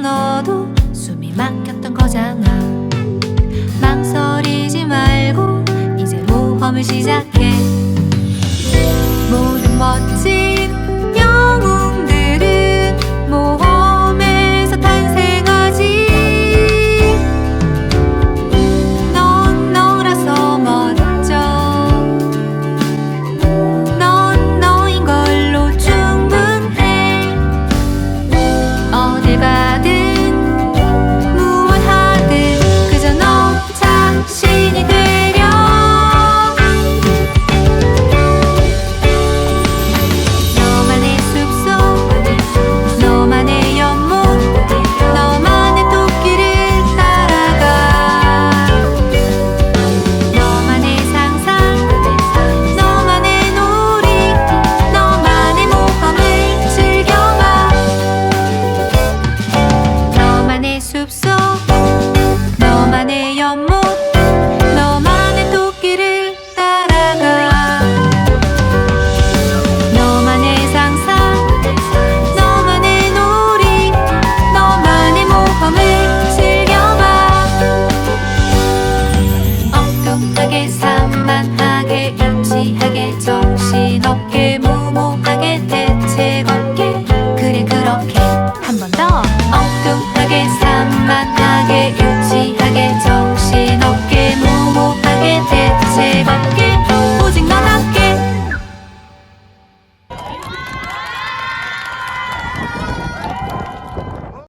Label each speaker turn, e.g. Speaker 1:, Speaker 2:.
Speaker 1: 너도 숨이 막혔던 거잖아. 망설이지 말고 이제 모험을 시작해. 모든 멋진 만만하게 유치하게 정신없게 무모하게 대체밖에 오직 너